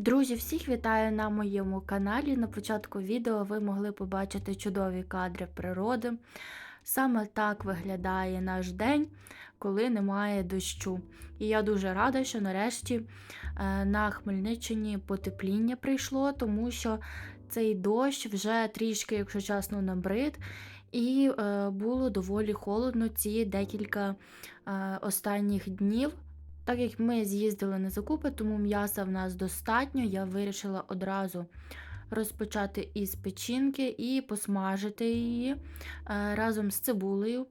Друзі, всіх вітаю на моєму каналі. На початку відео ви могли побачити чудові кадри природи. Саме так виглядає наш день, коли немає дощу. І я дуже рада, що нарешті е, на Хмельниччині потепління прийшло, тому що цей дощ вже трішки, якщо чесно, набрид. І е, було доволі холодно ці декілька е, останніх днів. Так як ми з'їздили на закупи, тому м'яса в нас достатньо, я вирішила одразу розпочати із печінки і посмажити її е, разом з цибулею.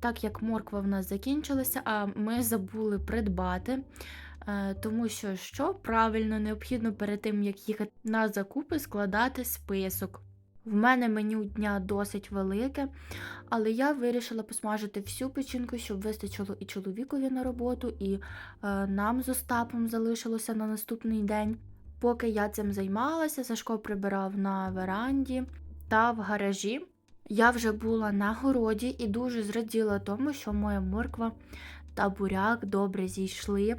Так як морква в нас закінчилася, а ми забули придбати. е, Тому що що правильно необхідно перед тим, як їхати на закупи, складати список. В мене меню дня досить велике, але я вирішила посмажити всю печінку, щоб вистачило і чоловікові на роботу, і е, нам з Остапом залишилося на наступний день. Поки я цим займалася, Сашко прибирав на веранді та в гаражі. Я вже була на городі і дуже зраділа тому, що моя морква та буряк добре зійшли.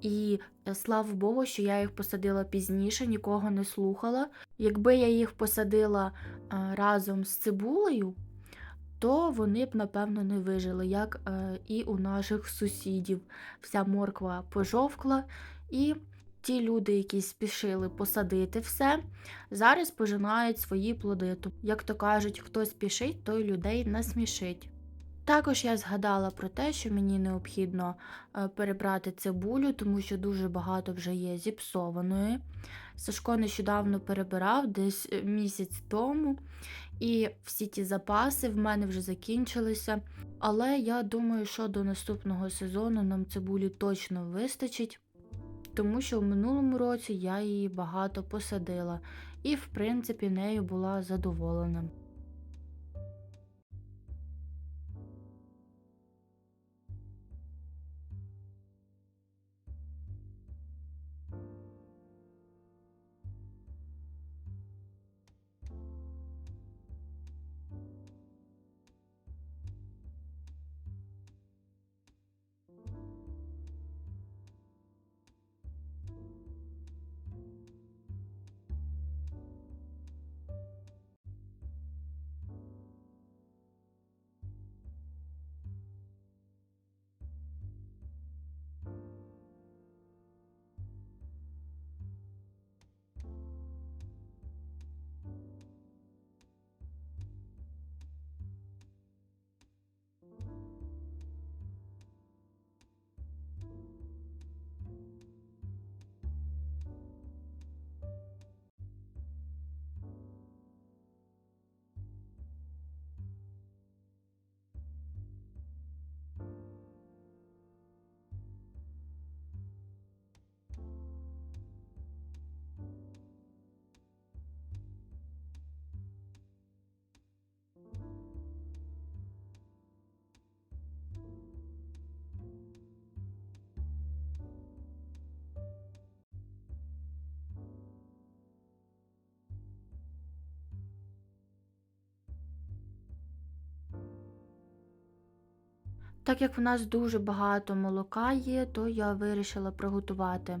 І слава Богу, що я їх посадила пізніше, нікого не слухала. Якби я їх посадила е, разом з цибулею, то вони б, напевно, не вижили, як е, і у наших сусідів. Вся морква пожовкла, і ті люди, які спішили посадити все, зараз пожинають свої плоди. Як то кажуть, хто спішить, той людей насмішить. Також я згадала про те, що мені необхідно е, перебрати цибулю, тому що дуже багато вже є зіпсованої. Сашко нещодавно перебирав десь е, місяць тому, і всі ті запаси в мене вже закінчилися. Але я думаю, що до наступного сезону нам цибулі точно вистачить, тому що в минулому році я її багато посадила і, в принципі, нею була задоволена. Так як в нас дуже багато молока є, то я вирішила приготувати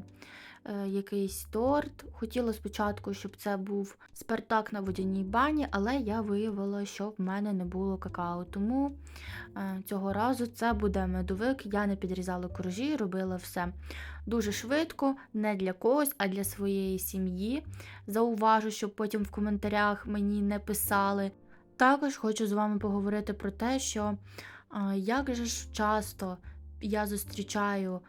е, якийсь торт. Хотіла спочатку, щоб це був спартак на водяній бані, але я виявила, що в мене не було какао. Тому е, цього разу це буде медовик. Я не підрізала коржі, робила все дуже швидко, не для когось, а для своєї сім'ї. Зауважу, щоб потім в коментарях мені не писали. Також хочу з вами поговорити про те, що Як же ж часто я зустрічаю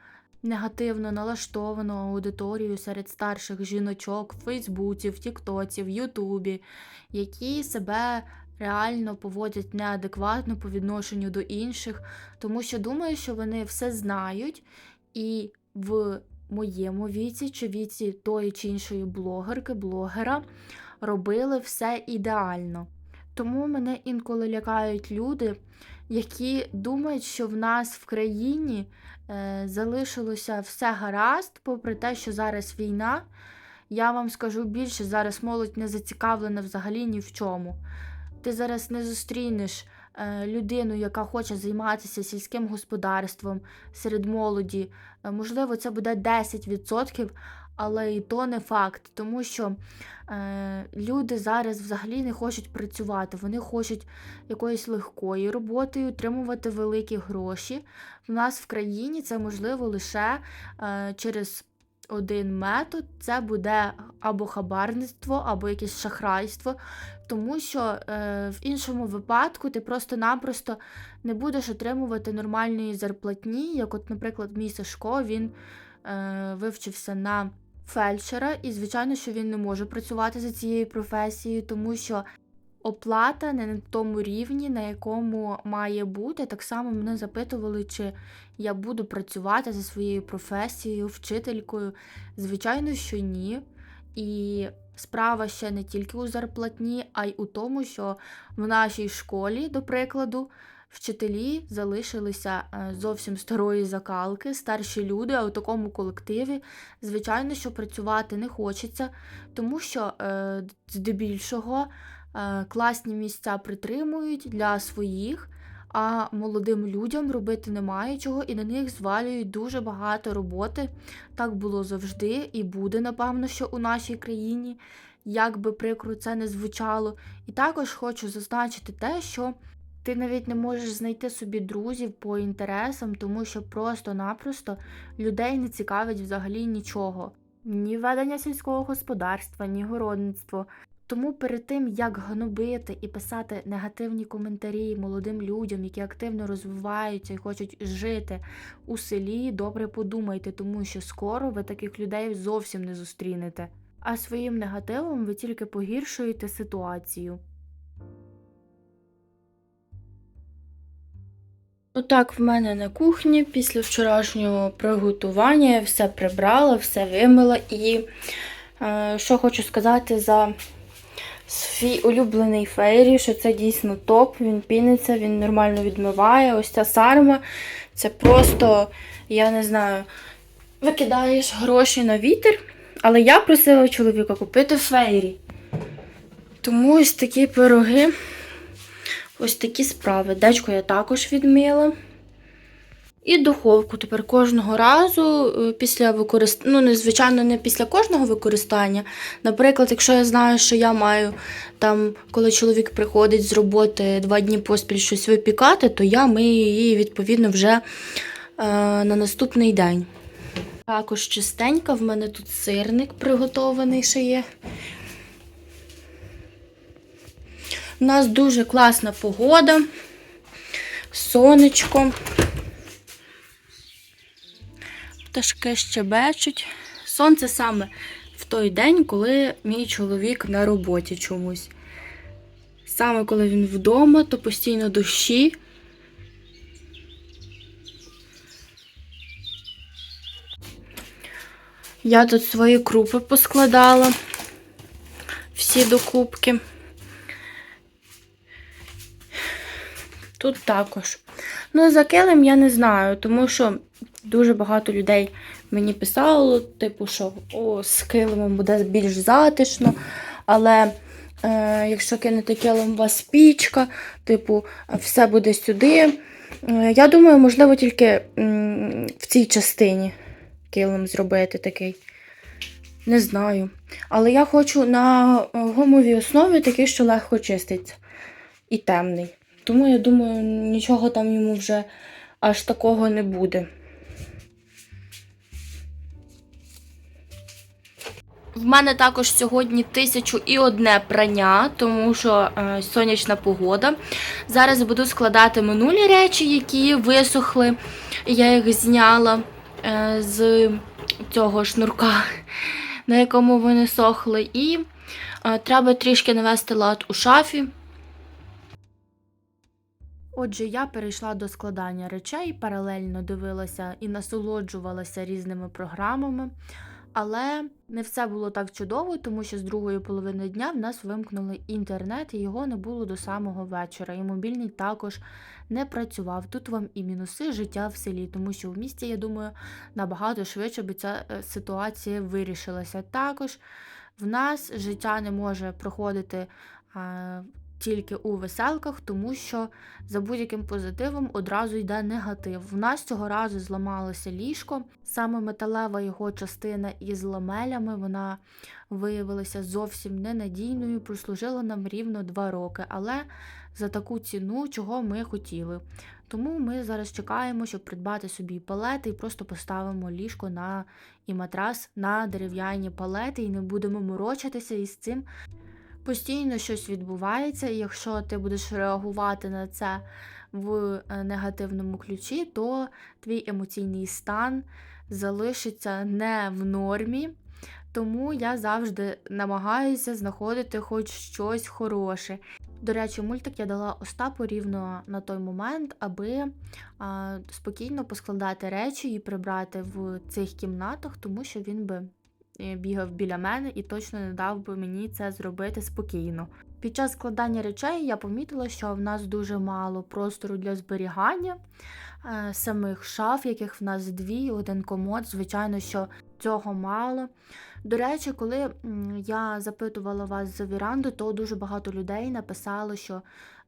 негативно налаштовану аудиторію серед старших жіночок в Фейсбуці, в Тіктоці, в Ютубі, які себе реально поводять неадекватно по відношенню до інших, тому що думаю, що вони все знають, і в моєму віці чи віці тої чи іншої блогерки, блогера робили все ідеально. Тому мене інколи лякають люди, які думають, що в нас в країні е, залишилося все гаразд, попри те, що зараз війна. Я вам скажу більше, зараз молодь не зацікавлена взагалі ні в чому. Ти зараз не зустрінеш е, людину, яка хоче займатися сільським господарством серед молоді. Е, можливо, це буде 10%, але і то не факт, тому що е, люди зараз взагалі не хочуть працювати, вони хочуть якоїсь легкої роботи, отримувати великі гроші. У нас в країні це можливо лише е, через один метод це буде або хабарництво, або якесь шахрайство, тому що е, в іншому випадку ти просто-напросто не будеш отримувати нормальної зарплатні. Як, от, наприклад, мій Сашко, він е, вивчився на фельдшера, і, звичайно, що він не може працювати за цією професією, тому що оплата не на тому рівні, на якому має бути. Так само мене запитували, чи я буду працювати за своєю професією, вчителькою. Звичайно, що ні. І справа ще не тільки у зарплатні, а й у тому, що в нашій школі, до прикладу, вчителі залишилися е, зовсім старої закалки, старші люди, а у такому колективі, звичайно, що працювати не хочеться, тому що е, здебільшого е, класні місця притримують для своїх. А молодим людям робити немає чого, і на них звалюють дуже багато роботи. Так було завжди і буде, напевно, що у нашій країні, як би прикро це не звучало. І також хочу зазначити те, що ти навіть не можеш знайти собі друзів по інтересам, тому що просто-напросто людей не цікавить взагалі нічого. Ні ведення сільського господарства, ні городництво. Тому перед тим, як гнобити і писати негативні коментарі молодим людям, які активно розвиваються і хочуть жити у селі, добре подумайте, тому що скоро ви таких людей зовсім не зустрінете. А своїм негативом ви тільки погіршуєте ситуацію. Отак в мене на кухні після вчорашнього приготування все прибрала, все вимила і е, що хочу сказати за свій улюблений фейрі, що це дійсно топ, він піниться, він нормально відмиває. Ось ця сарма, це просто, я не знаю, викидаєш гроші на вітер, але я просила чоловіка купити фейрі. Тому ось такі пироги, ось такі справи. Дечко я також відмила. І духовку тепер кожного разу е, після використання, ну, не, звичайно, не після кожного використання. Наприклад, якщо я знаю, що я маю там, коли чоловік приходить з роботи два дні поспіль щось випікати, то я мию її відповідно вже е, на наступний день. Також чистенька, в мене тут сирник приготований ще є. У нас дуже класна погода, сонечко. Пташки щебечуть. Сонце саме в той день, коли мій чоловік на роботі чомусь. Саме коли він вдома, то постійно дощі. Я тут свої крупи поскладала всі докупки. Тут також. Ну, за килим я не знаю, тому що дуже багато людей мені писало, типу, що о, з килимом буде більш затишно. Але е, якщо кинути килим у вас пічка, типу, все буде сюди. Е, я думаю, можливо, тільки м, в цій частині килим зробити такий. Не знаю. Але я хочу на гумовій основі такий, що легко чиститься і темний. Тому я думаю, нічого там йому вже аж такого не буде. В мене також сьогодні тисячу і одне прання, тому що е, сонячна погода. Зараз буду складати минулі речі, які висохли. Я їх зняла е, з цього шнурка, на якому вони сохли. І е, треба трішки навести лад у шафі. Отже, я перейшла до складання речей, паралельно дивилася і насолоджувалася різними програмами. Але не все було так чудово, тому що з другої половини дня в нас вимкнули інтернет, і його не було до самого вечора. І мобільний також не працював. Тут вам і мінуси життя в селі, тому що в місті, я думаю, набагато швидше би ця е, ситуація вирішилася. Також в нас життя не може проходити. Тільки у веселках, тому що за будь-яким позитивом одразу йде негатив. В нас цього разу зламалося ліжко. Саме металева його частина із ламелями вона виявилася зовсім ненадійною, прослужила нам рівно 2 роки, але за таку ціну, чого ми хотіли. Тому ми зараз чекаємо, щоб придбати собі палети і просто поставимо ліжко на і матрас на дерев'яні палети і не будемо морочитися із цим. Постійно щось відбувається, і якщо ти будеш реагувати на це в е, негативному ключі, то твій емоційний стан залишиться не в нормі. Тому я завжди намагаюся знаходити хоч щось хороше. До речі, мультик я дала Остапу рівно на той момент, аби а, спокійно поскладати речі і прибрати в цих кімнатах, тому що він би бігав біля мене і точно не дав би мені це зробити спокійно. Під час складання речей я помітила, що в нас дуже мало простору для зберігання е, самих шаф, яких в нас дві, один комод. Звичайно, що цього мало. До речі, коли я запитувала вас за віранду, то дуже багато людей написало, що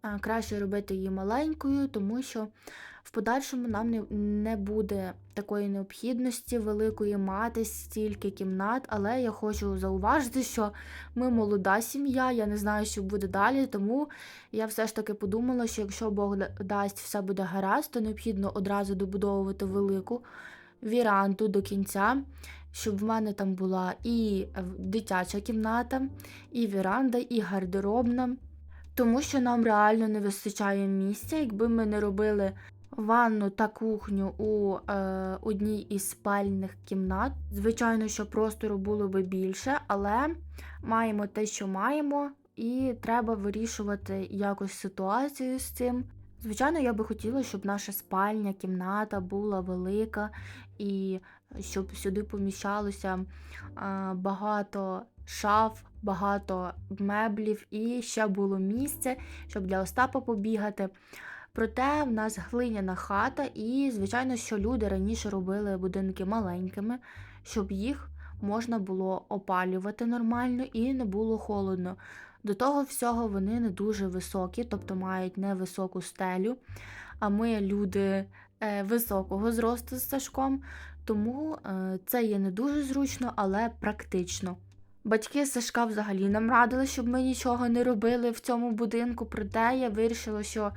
е, краще робити її маленькою, тому що в подальшому нам не, буде такої необхідності великої мати стільки кімнат, але я хочу зауважити, що ми молода сім'я, я не знаю, що буде далі, тому я все ж таки подумала, що якщо Бог дасть все буде гаразд, то необхідно одразу добудовувати велику віранду до кінця, щоб в мене там була і дитяча кімната, і віранда, і гардеробна. Тому що нам реально не вистачає місця, якби ми не робили ванну та кухню у е, одній із спальних кімнат. Звичайно, що простору було би більше, але маємо те, що маємо, і треба вирішувати якось ситуацію з цим. Звичайно, я би хотіла, щоб наша спальня, кімната була велика і щоб сюди поміщалося а, багато шаф, багато меблів і ще було місце, щоб для Остапа побігати. Проте в нас глиняна хата, і, звичайно, що люди раніше робили будинки маленькими, щоб їх можна було опалювати нормально і не було холодно. До того всього вони не дуже високі, тобто мають невисоку стелю. А ми люди е, високого зросту з Сашком, тому е, це є не дуже зручно, але практично. Батьки Сашка взагалі нам радили, щоб ми нічого не робили в цьому будинку, проте я вирішила, що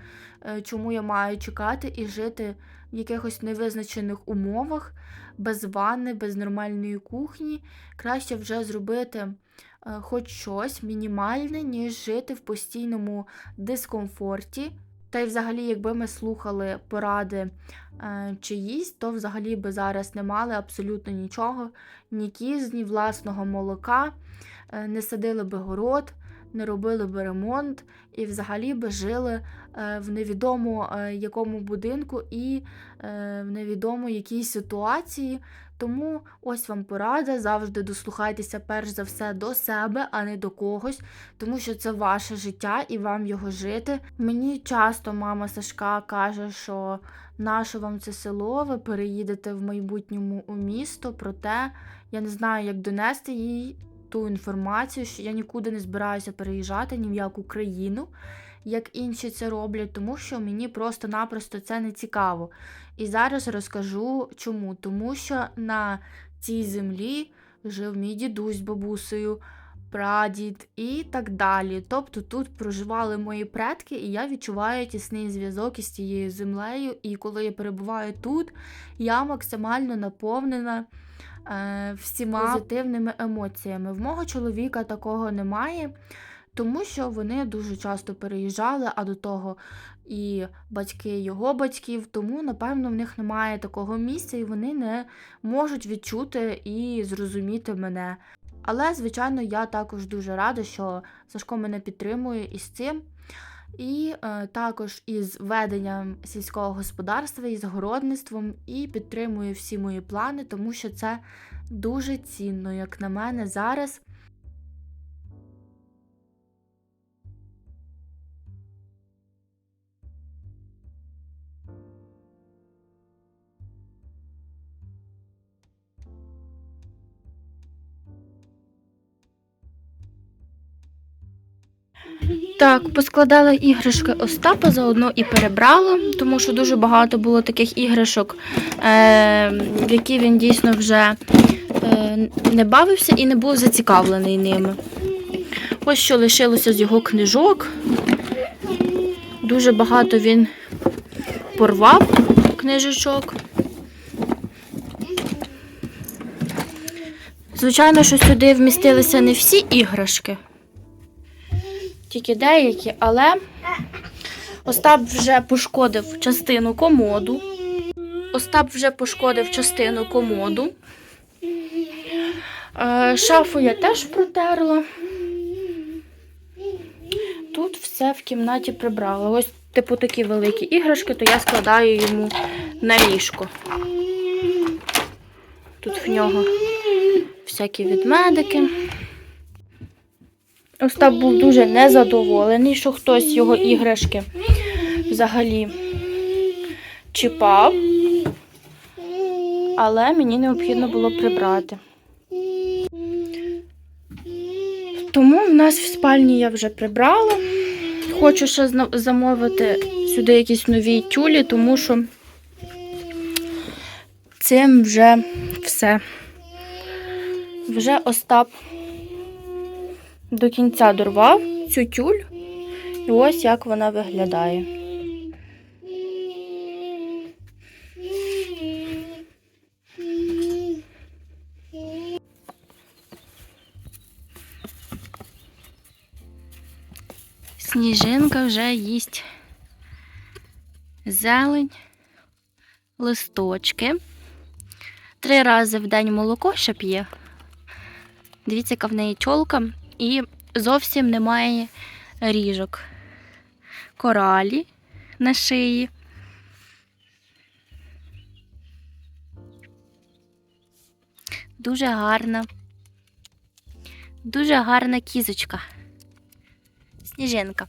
е, чому я маю чекати і жити в якихось невизначених умовах, без ванни, без нормальної кухні. Краще вже зробити е, хоч щось мінімальне, ніж жити в постійному дискомфорті. Та й взагалі, якби ми слухали поради е, чиїсь, то взагалі би зараз не мали абсолютно нічого, ні кіз, ні власного молока, е, не садили би город, не робили би ремонт і взагалі би жили е, в невідомо якому будинку і в невідомо якій ситуації. Тому ось вам порада, завжди дослухайтеся перш за все до себе, а не до когось, тому що це ваше життя і вам його жити. Мені часто мама Сашка каже, що наше вам це село, ви переїдете в майбутньому у місто, проте я не знаю, як донести їй ту інформацію, що я нікуди не збираюся переїжджати ні в яку країну, як інші це роблять, тому що мені просто-напросто це не цікаво. І зараз розкажу чому. Тому що на цій землі жив мій дідусь з бабусею, прадід і так далі. Тобто тут проживали мої предки, і я відчуваю тісний зв'язок із тією землею. І коли я перебуваю тут, я максимально наповнена е, всіма позитивними емоціями. В мого чоловіка такого немає. Тому що вони дуже часто переїжджали, а до того і батьки його батьків, тому, напевно, в них немає такого місця, і вони не можуть відчути і зрозуміти мене. Але, звичайно, я також дуже рада, що Сашко мене підтримує із цим. І е, також із веденням сільського господарства, із городництвом, і підтримує всі мої плани, тому що це дуже цінно, як на мене, зараз. Так, поскладала іграшки Остапа заодно і перебрала, тому що дуже багато було таких іграшок, е, які він дійсно вже е, не бавився і не був зацікавлений ними. Ось що лишилося з його книжок. Дуже багато він порвав книжечок. Звичайно, що сюди вмістилися не всі іграшки, тільки деякі, але Остап вже пошкодив частину комоду. Остап вже пошкодив частину комоду. Е, Шафу я теж протерла. Тут все в кімнаті прибрала. Ось, типу, такі великі іграшки, то я складаю йому на ліжко. Тут в нього всякі відмедики. Остап був дуже незадоволений, що хтось його іграшки взагалі чіпав, але мені необхідно було прибрати. Тому в нас в спальні я вже прибрала. Хочу ще замовити сюди якісь нові тюлі, тому що цим вже все. Вже Остап до кінця дорвав цю тюль. І ось як вона виглядає. Сніжинка вже їсть зелень, листочки. Три рази в день молоко ще п'є. Дивіться, яка в неї чолка, і зовсім немає ріжок. Коралі на шиї. Дуже гарна. Дуже гарна кізочка. Сніжинка.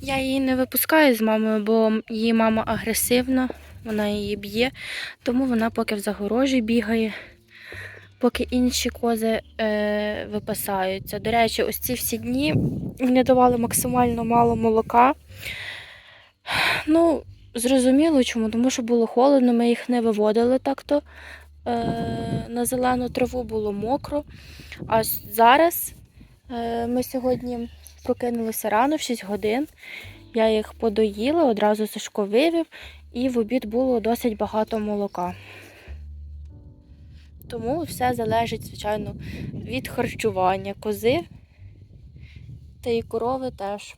Я її не випускаю з мамою, бо її мама агресивна, вона її б'є, тому вона поки в загорожі бігає, поки інші кози е, випасаються. До речі, ось ці всі дні вони давали максимально мало молока. Ну, зрозуміло чому, тому що було холодно, ми їх не виводили так-то. Е, на зелену траву було мокро. А зараз е, ми сьогодні прокинулися рано, в 6 годин. Я їх подоїла, одразу Сашко вивів, і в обід було досить багато молока. Тому все залежить, звичайно, від харчування кози та і корови теж.